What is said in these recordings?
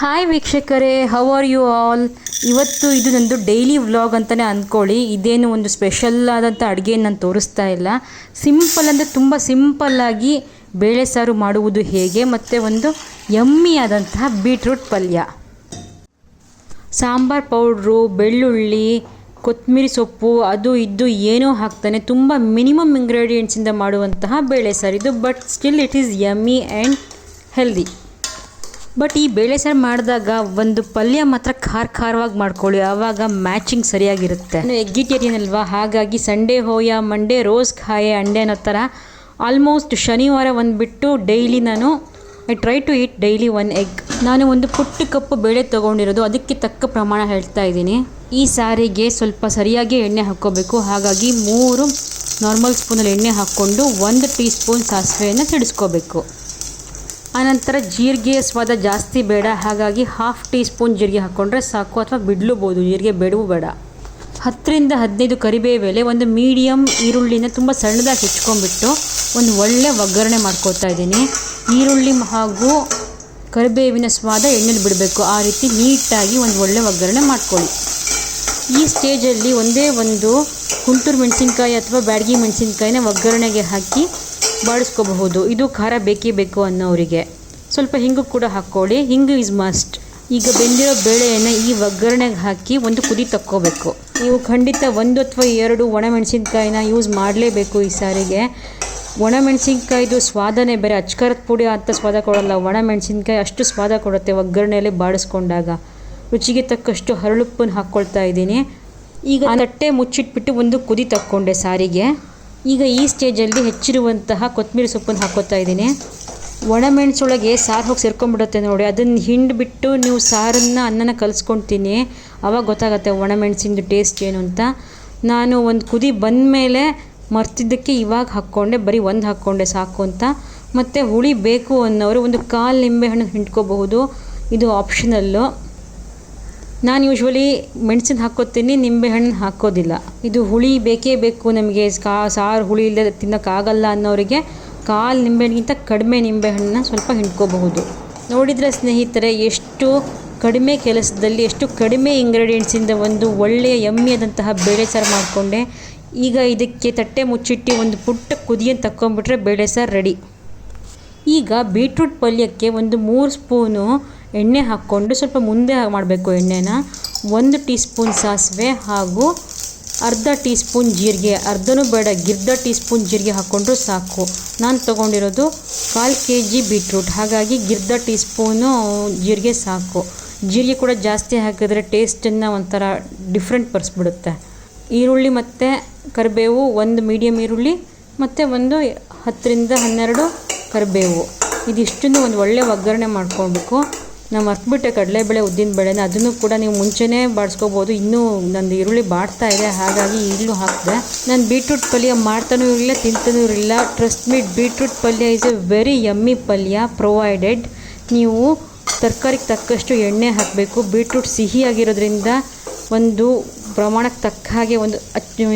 Hi ವೀಕ್ಷಕರೇ how are you all ಇವತ್ತು ಇದು ನಂದು ಡೈಲಿ ವ್ಲಾಗ್ ಅಂತಲೇ ಅಂದ್ಕೊಳ್ಳಿ. ಇದೇನು ಒಂದು ಸ್ಪೆಷಲ್ ಆದಂಥ ಅಡುಗೆ ನಾನು ತೋರಿಸ್ತಾ ಇಲ್ಲ. ಸಿಂಪಲ್ ಅಂದರೆ ತುಂಬ ಸಿಂಪಲ್ಲಾಗಿ ಬೇಳೆ ಸಾರು ಮಾಡುವುದು ಹೇಗೆ, ಮತ್ತು ಒಂದು ಯಮ್ಮಿ ಆದಂತಹ ಬೀಟ್ರೂಟ್ ಪಲ್ಯ. ಸಾಂಬಾರ್ ಪೌಡ್ರು, ಬೆಳ್ಳುಳ್ಳಿ ಕೊತ್ತಂಬರಿ ಸೊಪ್ಪು, ಅದು ಇದ್ದು ಏನೋ ಹಾಕ್ತಾನೆ. ತುಂಬ ಮಿನಿಮಮ್ ಇಂಗ್ರೀಡಿಯೆಂಟ್ಸಿಂದ ಮಾಡುವಂತಹ ಬೇಳೆ ಸಾರು ಇದು but still it is yummy and healthy but ಈ ಬೇಳೆ ಸಾರು ಮಾಡಿದಾಗ ಒಂದು ಪಲ್ಯ ಮಾತ್ರ ಖಾರ ಖಾರವಾಗಿ ಮಾಡ್ಕೊಳ್ಳಿ. ಆವಾಗ ಮ್ಯಾಚಿಂಗ್ ಸರಿಯಾಗಿರುತ್ತೆ. ಎಗ್ಗಿಟೇರಿಯನ್ ಅಲ್ವಾ ಹಾಗಾಗಿ ಸಂಡೇ ಹೋಯ ಮಂಡೇ ರೋಸ್ ಖಾಯೆ ಅಂಡೆ ಅನ್ನೋ ಥರ ಆಲ್ಮೋಸ್ಟ್ ಶನಿವಾರ ಒಂದು ಬಿಟ್ಟು ಡೈಲಿ ನಾನು I try to eat daily one egg ನಾನು ಒಂದು ಪುಟ್ಟ ಕಪ್ಪು ಬೇಳೆ ತೊಗೊಂಡಿರೋದು. ಅದಕ್ಕೆ ತಕ್ಕ ಪ್ರಮಾಣ ಹೇಳ್ತಾ ಇದ್ದೀನಿ. ಈ ಸಾರಿಗೆ ಸ್ವಲ್ಪ ಸರಿಯಾಗಿ ಎಣ್ಣೆ ಹಾಕ್ಕೋಬೇಕು. ಹಾಗಾಗಿ ಮೂರು ನಾರ್ಮಲ್ ಸ್ಪೂನಲ್ಲಿ ಎಣ್ಣೆ ಹಾಕ್ಕೊಂಡು ಒಂದು ಟೀ ಸ್ಪೂನ್ ಸಾಸಿವೆಯನ್ನು ಸಿಡಿಸ್ಕೋಬೇಕು ಆನಂತರ ಜೀರಿಗೆ ಸ್ವಾದ ಜಾಸ್ತಿ ಬೇಡ, ಹಾಗಾಗಿ ಹಾಫ್ ಟೀ ಸ್ಪೂನ್ ಜೀರಿಗೆ ಹಾಕ್ಕೊಂಡ್ರೆ ಸಾಕು, ಅಥವಾ ಬಿಡ್ಲೂಬೋದು, ಜೀರಿಗೆ ಬೇಡವೂ ಬೇಡ. ಹತ್ತರಿಂದ ಹದಿನೈದು ಕರಿಬೇವು ಎಲೆ ಒಂದು ಮೀಡಿಯಮ್ ಈರುಳ್ಳಿನ ತುಂಬ ಸಣ್ಣದಾಗಿ ಹೆಚ್ಕೊಂಡ್ಬಿಟ್ಟು ಒಂದು ಒಳ್ಳೆ ಒಗ್ಗರಣೆ ಮಾಡ್ಕೋತಾ ಇದ್ದೀನಿ. ಈರುಳ್ಳಿ ಹಾಗೂ ಕರಿಬೇವಿನ ಸ್ವಾದ ಎಣ್ಣೆಲಿ ಬಿಡಬೇಕು. ಆ ರೀತಿ ನೀಟಾಗಿ ಒಂದು ಒಳ್ಳೆ ಒಗ್ಗರಣೆ ಮಾಡ್ಕೊಳ್ಳಿ. ಈ ಸ್ಟೇಜಲ್ಲಿ ಒಂದೇ ಒಂದು ಕುಂಟೂರು ಮೆಣಸಿನ್ಕಾಯಿ ಅಥವಾ ಬ್ಯಾಡಗಿ ಮೆಣಸಿನ್ಕಾಯಿನ ಒಗ್ಗರಣೆಗೆ ಹಾಕಿ ಬಾಡಿಸ್ಕೋಬಹುದು ಇದು ಖಾರ ಬೇಕೇ ಬೇಕು ಅನ್ನೋರಿಗೆ. ಸ್ವಲ್ಪ ಹಿಂಗು ಕೂಡ ಹಾಕ್ಕೊಳ್ಳಿ. ಹಿಂಗು ಇಸ್ ಮಸ್ಟ್ ಈಗ ಬೆಂದಿರೋ ಬೇಳೆಯನ್ನು ಈ ಒಗ್ಗರಣೆಗೆ ಹಾಕಿ ಒಂದು ಕುದಿ ತಕ್ಕೋಬೇಕು. ನೀವು ಖಂಡಿತ ಒಂದು ಅಥವಾ ಎರಡು ಒಣಮೆಣಸಿನ್ಕಾಯಿನ ಯೂಸ್ ಮಾಡಲೇಬೇಕು ಈ ಸಾರಿಗೆ. ಒಣಮೆಣಸಿನ್ಕಾಯ್ದು ಸ್ವಾದನೇ ಬೇರೆ. ಅಚ್ಕಾರದ ಪುಡಿ ಅಂತ ಸ್ವಾದ ಕೊಡೋಲ್ಲ. ಒಣಮೆಣಸಿನ್ಕಾಯಿ ಅಷ್ಟು ಸ್ವಾದ ಕೊಡುತ್ತೆ ಒಗ್ಗರಣೆಯಲ್ಲಿ ಬಾಡಿಸ್ಕೊಂಡಾಗ ರುಚಿಗೆ ತಕ್ಕಷ್ಟು ಹರಳುಪ್ಪನ್ನು ಹಾಕ್ಕೊಳ್ತಾ ಇದ್ದೀನಿ. ಈಗ ತಟ್ಟೆ ಮುಚ್ಚಿಟ್ಬಿಟ್ಟು ಒಂದು ಕುದಿ ತಕ್ಕೊಂಡೆ ಸಾರಿಗೆ. ಈಗ ಈ ಸ್ಟೇಜಲ್ಲಿ ಹೆಚ್ಚಿರುವಂತಹ ಕೊತ್ತಂಬರಿ ಸೊಪ್ಪನ್ನು ಹಾಕೋತಾ ಇದ್ದೀನಿ. ಒಣಮೆಣಸೊಳಗೆ ಸಾರು ಹೋಗಿ ಸೇರ್ಕೊಂಡ್ಬಿಡುತ್ತೆ ನೋಡಿ. ಅದನ್ನು ಹಿಂಡ್ಬಿಟ್ಟು ನೀವು ಸಾರನ್ನು ಅನ್ನನ ಕಲಿಸ್ಕೊಳ್ತೀನಿ ಆವಾಗ ಗೊತ್ತಾಗುತ್ತೆ ಒಣಮೆಣಸಿಂದು ಟೇಸ್ಟ್ ಏನು ಅಂತ. ನಾನು ಒಂದು ಕುದಿ ಬಂದ ಮೇಲೆ ಮರ್ತಿದ್ದಕ್ಕೆ ಇವಾಗ ಹಾಕ್ಕೊಂಡೆ, ಬರೀ ಒಂದು ಹಾಕ್ಕೊಂಡೆ ಸಾಕು ಅಂತ. ಮತ್ತು ಹುಳಿ ಬೇಕು ಅನ್ನೋರು ಒಂದು ಕಾಲು ನಿಂಬೆಹಣ್ಣು ಹಿಂಡ್ಕೋಬಹುದು. ಇದು ಆಪ್ಷನಲ್ಲು ನಾನು ಯೂಶ್ವಲಿ ಮೆಣಸಿನ ಹಾಕ್ಕೋತೀನಿ, ನಿಂಬೆಹಣ್ಣು ಹಾಕೋದಿಲ್ಲ ಇದು ಹುಳಿ ಬೇಕೇ ಬೇಕು ನಮಗೆ, ಕಾ, ಸಾರು ಹುಳಿ ಇಲ್ಲದೆ ತಿನ್ನೋಕ್ಕಾಗಲ್ಲ ಅನ್ನೋರಿಗೆ ಕಾಲು ನಿಂಬೆಹಣ್ಣಿಗಿಂತ ಕಡಿಮೆ ನಿಂಬೆಹಣ್ಣನ್ನ ಸ್ವಲ್ಪ ಹಿಂಡ್ಕೋಬಹುದು. ನೋಡಿದರೆ ಸ್ನೇಹಿತರೆ, ಎಷ್ಟು ಕಡಿಮೆ ಕೆಲಸದಲ್ಲಿ, ಎಷ್ಟು ಕಡಿಮೆ ಇಂಗ್ರೀಡಿಯೆಂಟ್ಸಿಂದ ಒಂದು ಒಳ್ಳೆಯ ಎಮ್ಮೆಯಾದಂತಹ ಬೇಳೆ ಸಾರು ಮಾಡಿಕೊಂಡೆ, ಈಗ ಇದಕ್ಕೆ ತಟ್ಟೆ ಮುಚ್ಚಿಟ್ಟು ಒಂದು ಪುಟ್ಟ ಕುದಿಯನ್ನು ತಕ್ಕೊಂಬಿಟ್ರೆ ಬೇಳೆ ಸಾರು ರೆಡಿ ಈಗ ಬೀಟ್ರೂಟ್ ಪಲ್ಯಕ್ಕೆ ಒಂದು ಮೂರು ಸ್ಪೂನು ಎಣ್ಣೆ ಹಾಕ್ಕೊಂಡು ಸ್ವಲ್ಪ ಮುಂದೆ ಮಾಡಬೇಕು ಎಣ್ಣೆನ. ಒಂದು ಟೀ ಸ್ಪೂನ್ ಸಾಸಿವೆ ಹಾಗೂ ಅರ್ಧ ಟೀ ಸ್ಪೂನ್ ಜೀರಿಗೆ, ಅರ್ಧನೂ ಬೇಡ, ಗಿರ್ಧ ಟೀ ಸ್ಪೂನ್ ಜೀರಿಗೆ ಹಾಕ್ಕೊಂಡ್ರು ಸಾಕು. ನಾನು ತೊಗೊಂಡಿರೋದು ಕಾಲು ಕೆ ಜಿ ಬೀಟ್ರೂಟ್, ಹಾಗಾಗಿ ಗಿರ್ಧ ಟೀ ಸ್ಪೂನು ಜೀರಿಗೆ ಸಾಕು. ಜೀರಿಗೆ ಕೂಡ ಜಾಸ್ತಿ ಹಾಕಿದ್ರೆ ಟೇಸ್ಟನ್ನು ಒಂಥರ ಡಿಫ್ರೆಂಟ್ ಬರ್ಸ್ಬಿಡುತ್ತೆ ಈರುಳ್ಳಿ ಮತ್ತು ಕರಿಬೇವು, ಒಂದು ಮೀಡಿಯಮ್ ಈರುಳ್ಳಿ ಮತ್ತು ಒಂದು ಹತ್ತರಿಂದ ಹನ್ನೆರಡು ಕರಿಬೇವು. ಇದಿಷ್ಟನ್ನು ಒಂದು ಒಳ್ಳೆ ಒಗ್ಗರಣೆ ಮಾಡ್ಕೊಳ್ಬೇಕು. ನಾವು ಮರ್ತ್ಬಿಟ್ಟೆ ಕಡಲೆಬೇಳೆ ಉದ್ದಿನಬೇಳೆನ ಅದನ್ನು ಕೂಡ ನೀವು ಮುಂಚೆನೇ ಬಾಡಿಸ್ಕೋಬೋದು. ಇನ್ನೂ ನಂದು ಈರುಳ್ಳಿ ಬಾಡ್ತಾ ಇದೆ, ಹಾಗಾಗಿ ಈಗಲೂ ಹಾಕಿದೆ. ನಾನು ಬೀಟ್ರೂಟ್ ಪಲ್ಯ ಮಾಡ್ತಾನೂ ಇರಲಿಲ್ಲ, ತಿಂತಾನೂ ಇರಲಿಲ್ಲ. ಟ್ರಸ್ಟ್ ಮೀಟ್ ಬೀಟ್ರೂಟ್ ಪಲ್ಯ ಇಸ್ ಎ ವೆರಿ ಯಮ್ಮಿ ಪಲ್ಯ ಪ್ರೊವೈಡೆಡ್ ನೀವು ತರಕಾರಿಗೆ ತಕ್ಕಷ್ಟು ಎಣ್ಣೆ ಹಾಕಬೇಕು. ಬೀಟ್ರೂಟ್ ಸಿಹಿಯಾಗಿರೋದ್ರಿಂದ ಒಂದು ಪ್ರಮಾಣಕ್ಕೆ ತಕ್ಕ ಹಾಗೆ ಒಂದು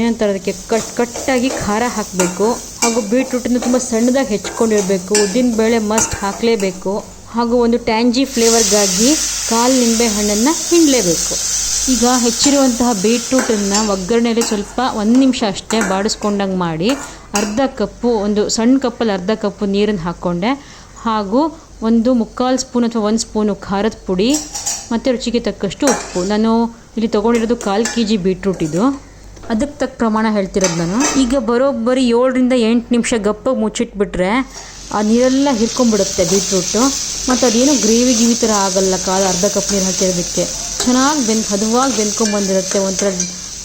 ಏನಂತಾರೆ ಅದಕ್ಕೆ, ಕಟ್, ಕಟ್ಟಾಗಿ ಖಾರ ಹಾಕಬೇಕು. ಹಾಗೂ ಬೀಟ್ರೂಟನ್ನು ತುಂಬ ಸಣ್ಣದಾಗಿ ಹೆಚ್ಕೊಂಡಿರಬೇಕು. ಉದ್ದಿನ ಬೇಳೆ ಮಸ್ಟ್ ಹಾಕಲೇಬೇಕು. ಹಾಗೂ ಒಂದು ಟ್ಯಾಂಜಿ ಫ್ಲೇವರ್ಗಾಗಿ ಕಾಲು ನಿಂಬೆ ಹಣ್ಣನ್ನು ಹಿಂಡಲೇಬೇಕು. ಈಗ ಹೆಚ್ಚಿರುವಂತಹ ಬೀಟ್ರೂಟನ್ನು ಒಗ್ಗರಣೆಯಲ್ಲಿ ಸ್ವಲ್ಪ ಒಂದು ನಿಮಿಷ ಅಷ್ಟೇ ಬಾಡಿಸ್ಕೊಂಡಂಗೆ ಮಾಡಿ ಅರ್ಧ ಕಪ್ಪು, ಒಂದು ಸಣ್ಣ ಕಪ್ಪಲ್ಲಿ ಅರ್ಧ ಕಪ್ಪು ನೀರನ್ನು ಹಾಕ್ಕೊಂಡೆ. ಹಾಗೂ ಒಂದು ಮುಕ್ಕಾಲು ಸ್ಪೂನ್ ಅಥವಾ ಒಂದು ಸ್ಪೂನು ಖಾರದ ಪುಡಿ ಮತ್ತು ರುಚಿಗೆ ತಕ್ಕಷ್ಟು ಉಪ್ಪು. ನಾನು ಇಲ್ಲಿ ತೊಗೊಂಡಿರೋದು ಕಾಲು ಕೆ ಜಿ ಬೀಟ್ರೂಟ್ ಇದು. ಅದಕ್ಕೆ ತಕ್ಕ ಪ್ರಮಾಣ ಹೇಳ್ತಿರೋದು ನಾನು. ಈಗ ಬರೋಬ್ಬರಿ ಏಳರಿಂದ ಎಂಟು ನಿಮಿಷ ಗಪ್ಪಾಗಿ ಮುಚ್ಚಿಟ್ಬಿಟ್ರೆ ಆ ನೀರೆಲ್ಲ ಹಿರ್ಕೊಂಡ್ಬಿಡುತ್ತೆ ಬೀಟ್ರೂಟು. ಮತ್ತು ಅದೇನು ಗ್ರೇವಿ ಗಿವಿ ಥರ ಆಗಲ್ಲ ಕಾಲು ಅರ್ಧ ಕಪ್ ನೀರು ಹಾಕಿರೋದಕ್ಕೆ. ಚೆನ್ನಾಗಿ ಬೆನ್, ಹದವಾಗಿ ಬೆಂದ್ಕೊಂಡ್ಬಂದಿರುತ್ತೆ ಒಂಥರ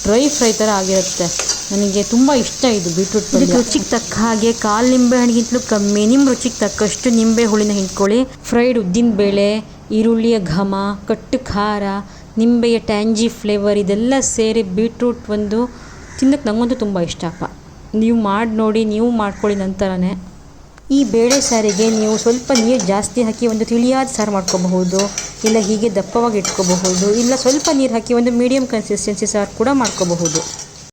ಡ್ರೈ ಫ್ರೈ ಥರ ಆಗಿರುತ್ತೆ. ನನಗೆ ತುಂಬ ಇಷ್ಟ ಇದು ಬೀಟ್ರೂಟ್ ಪಲ್ಯ. ರುಚಿಗೆ ತಕ್ಕ ಹಾಗೆ ಕಾಲು ನಿಂಬೆ ಹಣ್ಣಿಗಿಂತಲೂ ಕಮ್ಮಿ. ನಿಮ್ಮ ರುಚಿಗೆ ತಕ್ಕಷ್ಟು ನಿಂಬೆ ಹುಳಿನ ಹಿಂಡ್ಕೊಳ್ಳಿ. ಫ್ರೈಡ್ ಉದ್ದಿನ ಬೇಳೆ, ಈರುಳ್ಳಿಯ ಘಮ, ಕಟ್ಟು ಖಾರ, ನಿಂಬೆಯ ಟ್ಯಾಂಜಿ ಫ್ಲೇವರ್ ಇದೆಲ್ಲ ಸೇರಿ ಬೀಟ್ರೂಟ್ ಒಂದು ತಿನ್ನಕ್ಕೆ ನನಗಂತೂ ತುಂಬ ಇಷ್ಟಪ್ಪ ನೀವು ಮಾಡಿ ನೋಡಿ ನೀವು ಮಾಡ್ಕೊಳ್ಳಿ ನಂತರನೇ. ಈ ಬೇಳೆ ಸಾರಿಗೆ ನೀವು ಸ್ವಲ್ಪ ನೀರು ಜಾಸ್ತಿ ಹಾಕಿ ಒಂದು ತಿಳಿಯಾದ ಸಾರು ಮಾಡ್ಕೋಬಹುದು, ಇಲ್ಲ ಹೀಗೆ ದಪ್ಪವಾಗಿ ಇಟ್ಕೋಬಹುದು, ಇಲ್ಲ ಸ್ವಲ್ಪ ನೀರು ಹಾಕಿ ಒಂದು ಮೀಡಿಯಮ್ ಕನ್ಸಿಸ್ಟೆನ್ಸಿ ಸಾರು ಕೂಡ ಮಾಡ್ಕೋಬಹುದು.